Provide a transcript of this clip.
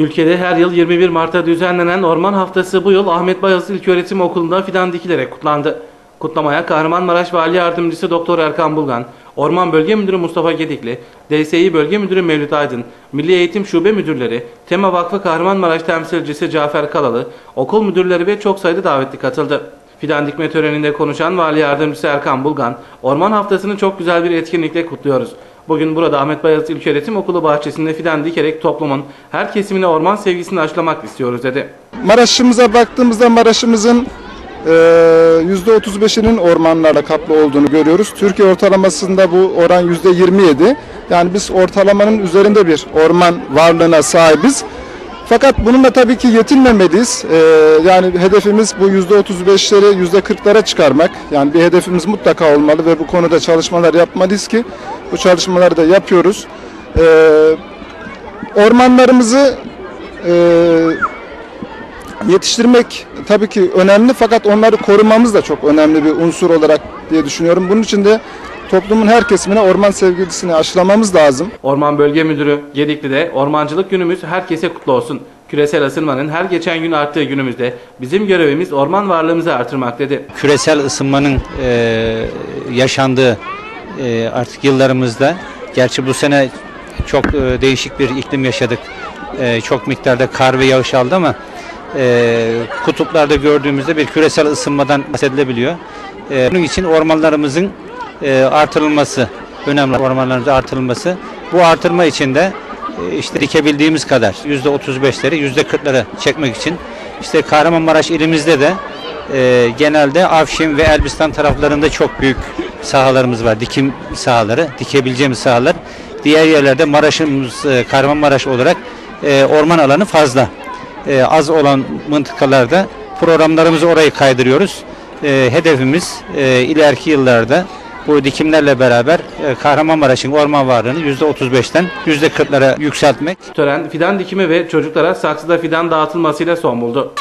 Ülkede her yıl 21 Mart'ta düzenlenen Orman Haftası bu yıl Ahmet Bayazıt İlköğretim Okulu'nda fidan dikilerek kutlandı. Kutlamaya Kahramanmaraş Vali Yardımcısı Doktor Erkan Bulgan, Orman Bölge Müdürü Mustafa Gedikli, DSİ Bölge Müdürü Mevlüt Aydın, Milli Eğitim Şube Müdürleri, Tema Vakfı Kahramanmaraş Temsilcisi Cafer Kalalı, okul müdürleri ve çok sayıda davetli katıldı. Fidan dikme töreninde konuşan Vali Yardımcısı Erkan Bulgan, Orman Haftası'nı çok güzel bir etkinlikle kutluyoruz. Bugün burada Ahmet Bayazıt İlköğretim Okulu bahçesinde fidan dikerek toplumun her kesimine orman sevgisini aşılamak istiyoruz dedi. Maraş'ımıza baktığımızda Maraş'ımızın e, %35'inin ormanlarla kaplı olduğunu görüyoruz. Türkiye ortalamasında bu oran %27. Yani biz ortalamanın üzerinde bir orman varlığına sahibiz. Fakat bununla tabii ki yetinmemeliyiz. E, yani hedefimiz bu %35'leri %40'lara çıkarmak. Yani bir hedefimiz mutlaka olmalı ve bu konuda çalışmalar yapmalıyız ki bu çalışmaları da yapıyoruz. E, ormanlarımızı e, yetiştirmek tabii ki önemli fakat onları korumamız da çok önemli bir unsur olarak diye düşünüyorum. Bunun için de toplumun her kesimine orman sevgilisini aşılamamız lazım. Orman Bölge Müdürü Gedikli'de ormancılık günümüz herkese kutlu olsun. Küresel ısınmanın her geçen gün arttığı günümüzde bizim görevimiz orman varlığımızı artırmak dedi. küresel ısınmanın e, yaşandığı e, artık yıllarımızda gerçi bu sene çok e, değişik bir iklim yaşadık. E, çok miktarda kar ve yağış aldı ama e, kutuplarda gördüğümüzde bir küresel ısınmadan bahsedilebiliyor. E, bunun için ormanlarımızın artırılması önemli ormanlarımızın artırılması. Bu artırma için de e, işte dikebildiğimiz kadar %35'leri %40'ları çekmek için işte Kahramanmaraş ilimizde de e, genelde Afşin ve Elbistan taraflarında çok büyük sahalarımız var. Dikim sahaları, dikebileceğimiz sahalar. Diğer yerlerde Maraş'ımız, e, Kahramanmaraş olarak e, orman alanı fazla. E, az olan mıntıkalarda programlarımızı orayı kaydırıyoruz. E, hedefimiz e, ileriki yıllarda bu dikimlerle beraber e, Kahramanmaraş'ın orman varlığını %35'ten %40'lara yükseltmek. Tören fidan dikimi ve çocuklara saksıda fidan dağıtılmasıyla son buldu.